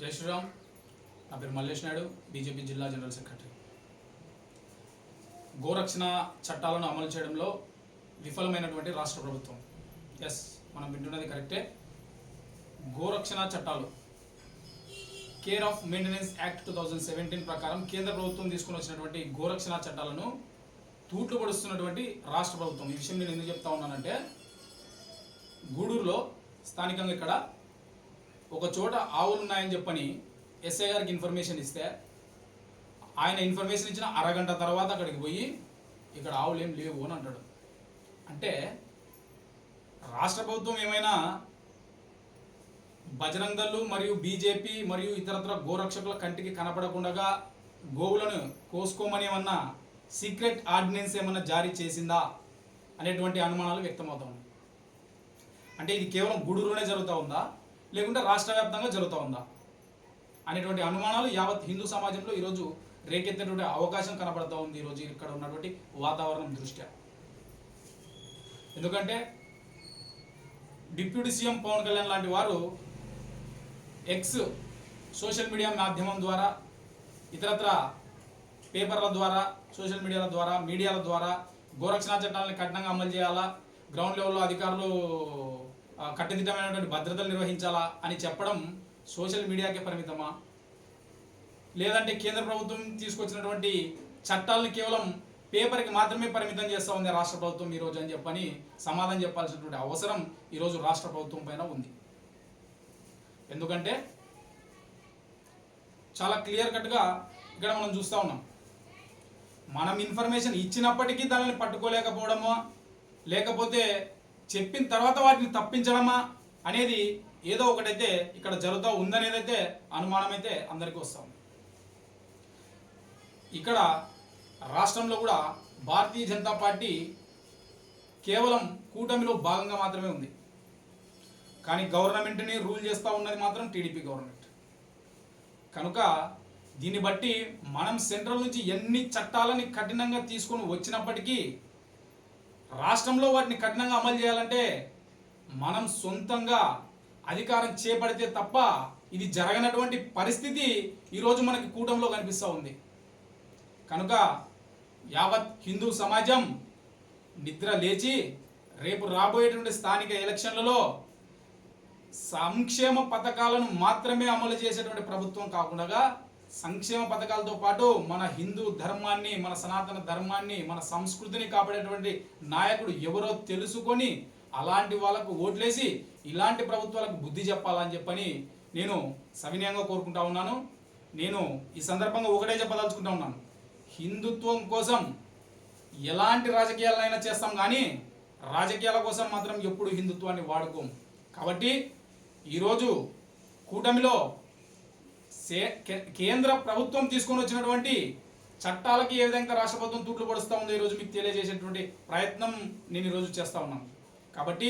జై శ్రీరామ్. నా పేరు మల్లేష్ నాయుడు బీజేపీ జిల్లా జనరల్ సెక్రటరీ. గోరక్షణ చట్టాలను అమలు చేయడంలో విఫలమైనటువంటి రాష్ట్ర ప్రభుత్వం. ఎస్ మనం వింటున్నది కరెక్టే. గోరక్షణ చట్టాలు care of maintenance act two thousand seventeen ప్రకారం కేంద్ర ప్రభుత్వం తీసుకుని వచ్చినటువంటి గోరక్షణ చట్టాలను తూట్లు పడుస్తున్నటువంటి రాష్ట్ర ప్రభుత్వం. ఈ విషయం నేను ఎందుకు చెప్తా ఉన్నానంటే గూడూరులో స్థానికంగా ఇక్కడ ఒక చోట ఆవులు ఉన్నాయని చెప్పని ఎస్ఐ గారికి ఇన్ఫర్మేషన్ ఇస్తే ఆయన ఇన్ఫర్మేషన్ ఇచ్చిన అరగంట తర్వాత అక్కడికి పోయి ఇక్కడ ఆవులు ఏం లేవు అని అంటాడు. అంటే రాష్ట్ర ప్రభుత్వం ఏమైనా బజరంగ్ దళ్ళు మరియు బీజేపీ మరియు ఇతరత్ర గోరక్షకుల కంటికి కనపడకుండా గోవులను కోసుకోమని ఏమన్నా సీక్రెట్ ఆర్డినెన్స్ ఏమన్నా జారీ చేసిందా అనేటువంటి అనుమానాలు వ్యక్తమవుతా ఉన్నాయి. అంటే ఇది కేవలం గూడూరులోనే జరుగుతూ ఉందా? లేకుంటే రాష్ట్ర వ్యాప్తంగా జరుగుతూ ఉందా? అనేటువంటి అనుమానాలు యావత్ హిందూ సమాజంలో ఈరోజు రేకెత్తేటువంటి అవకాశం కనబడుతూ ఉంది ఈరోజు ఇక్కడ ఉన్నటువంటి వాతావరణం దృష్ట్యా. ఎందుకంటే డిప్యూటీ సీఎం పవన్ కళ్యాణ్ లాంటి వారు ఎక్స్ సోషల్ మీడియా మాధ్యమం ద్వారా ఇతరత్ర పేపర్ల ద్వారా సోషల్ మీడియాల ద్వారా మీడియాల ద్వారా గోరక్షణ చట్టాలను కఠినంగా అమలు చేయాలా? గ్రౌండ్ లెవెల్లో అధికారులు కట్టుదిట్టమైనటువంటి భద్రతలు నిర్వహించాలా అని చెప్పడం సోషల్ మీడియాకే పరిమితమా? లేదంటే కేంద్ర ప్రభుత్వం తీసుకొచ్చినటువంటి చట్టాలను కేవలం పేపర్కి మాత్రమే పరిమితం చేస్తూ ఉంది రాష్ట్ర ప్రభుత్వం ఈరోజు అని చెప్పని సమాధానం చెప్పాల్సినటువంటి అవసరం ఈరోజు రాష్ట్ర ప్రభుత్వం పైన ఉంది. ఎందుకంటే చాలా క్లియర్ కట్గా ఇక్కడ మనం చూస్తూ ఉన్నాం. మనం ఇన్ఫర్మేషన్ ఇచ్చినప్పటికీ దానిని పట్టుకోలేకపోవడమా? లేకపోతే చెప్పిన తర్వాత వాటిని తప్పించడమా అనేది ఏదో ఒకటైతే ఇక్కడ జరుగుతూ ఉందనేదైతే అనుమానం అయితే అందరికీ వస్తాం ఇక్కడ రాష్ట్రంలో కూడా భారతీయ జనతా పార్టీ కేవలం కూటమిలో భాగంగా మాత్రమే ఉంది. కానీ గవర్నమెంట్ని రూల్ చేస్తూ ఉన్నది మాత్రం టీడీపీ గవర్నమెంట్. కనుక దీన్ని బట్టి మనం సెంట్రల్ నుంచి ఎన్ని చట్టాలని కఠినంగా తీసుకొని వచ్చినప్పటికీ రాష్ట్రంలో వాటిని కఠినంగా అమలు చేయాలంటే మనం సొంతంగా అధికారం చేపడితే తప్ప ఇది జరగనటువంటి పరిస్థితి ఈరోజు మనకి కూటమిలో కనిపిస్తూ ఉంది. కనుక యావత్ హిందూ సమాజం నిద్ర లేచి రేపు రాబోయేటువంటి స్థానిక ఎలక్షన్లలో సంక్షేమ పథకాలను మాత్రమే అమలు చేసేటువంటి ప్రభుత్వం కాకుండా సంక్షేమ పథకాలతో పాటు మన హిందూ ధర్మాన్ని మన సనాతన ధర్మాన్ని మన సంస్కృతిని కాపాడేటువంటి నాయకుడు ఎవరో తెలుసుకొని అలాంటి వాళ్ళకు ఓట్లేసి ఇలాంటి ప్రభుత్వాలకు బుద్ధి చెప్పాలని చెప్పని నేను సవినయంగా కోరుకుంటా ఉన్నాను. నేను ఈ సందర్భంగా ఒకటే చెప్పదలుచుకుంటా ఉన్నాను. హిందుత్వం కోసం ఎలాంటి రాజకీయాలైనా చేస్తాం కానీ రాజకీయాల కోసం మాత్రం ఎప్పుడు హిందుత్వాన్ని వాడుకోం. కాబట్టి ఈరోజు కూటమిలో కేంద్ర ప్రభుత్వం తీసుకొని వచ్చినటువంటి చట్టాలకి ఏ విధంగా రాష్ట్ర ప్రభుత్వం తూట్లు పడుస్తూ ఉందో ఈరోజు మీకు తెలియజేసేటువంటి ప్రయత్నం నేను ఈరోజు చేస్తా ఉన్నాను. కాబట్టి